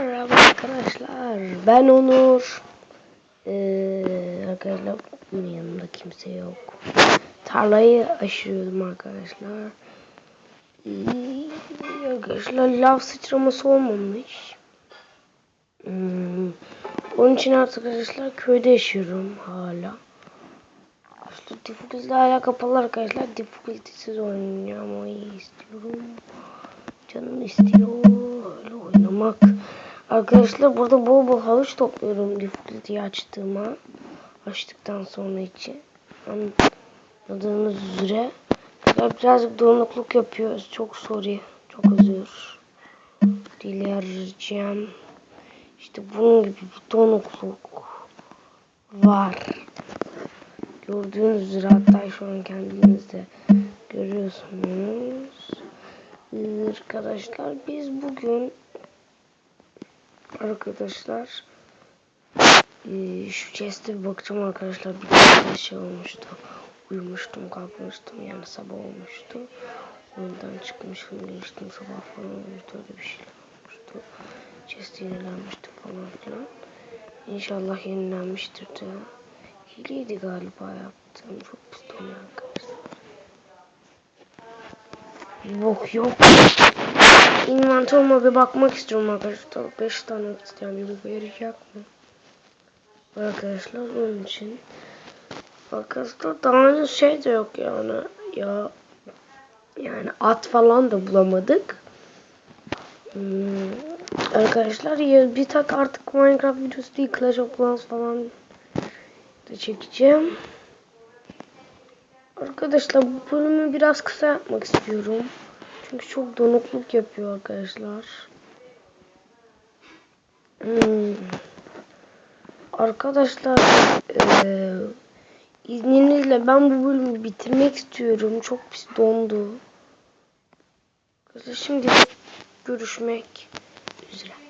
Merhaba arkadaşlar. Ben Onur. Ee, arkadaşlar bunun yanında kimse yok. Tarlayı aşırıyordum arkadaşlar. Ee, arkadaşlar lav sıçraması olmamış. Hmm, onun için artık arkadaşlar köyde yaşıyorum hala. Arkadaşlar difficulty hala kapalı arkadaşlar. Difficulty'siz oynamayı istiyorum. Canım istiyor oynamak. Arkadaşlar burada bol bol havuç topluyorum difficulty'yi açtığıma. Açtıktan sonra için. Anladığınız üzere. Birazcık donukluk yapıyoruz. Çok sorry. Çok özür. Dileyeceğim. İşte bunun gibi bir donukluk var. Gördüğünüz üzere hatta şu an kendiniz de görüyorsunuz. Arkadaşlar biz bugün arkadaşlar e, şu chest'e bakacağım arkadaşlar bir tane şey olmuştu. Uyumuştum kalkmıştım yani sabah olmuştu. Oyundan çıkmışım geliştim sabah falan olmuştu öyle bir şeyler olmuştu. Chest yenilenmişti falan filan. İnşallah yenilenmiştir de. Hileydi galiba yaptığım çok pis oluyor arkadaşlar. Bok yok. Inventörüme bir bakmak istiyorum arkadaşlar. 5 tane isteyen bok yarayacak mı? Arkadaşlar onun için. Arkadaşlar daha önce şey de yok yani. Ya yani at falan da bulamadık. Hmm, arkadaşlar ya bir tak artık Minecraft videosu değil Clash of Clans falan da çekeceğim. Arkadaşlar bu bölümü biraz kısa yapmak istiyorum. Çünkü çok donukluk yapıyor arkadaşlar. Hmm. Arkadaşlar e, izninizle ben bu bölümü bitirmek istiyorum. Çok pis dondu. Şimdi görüşmek üzere.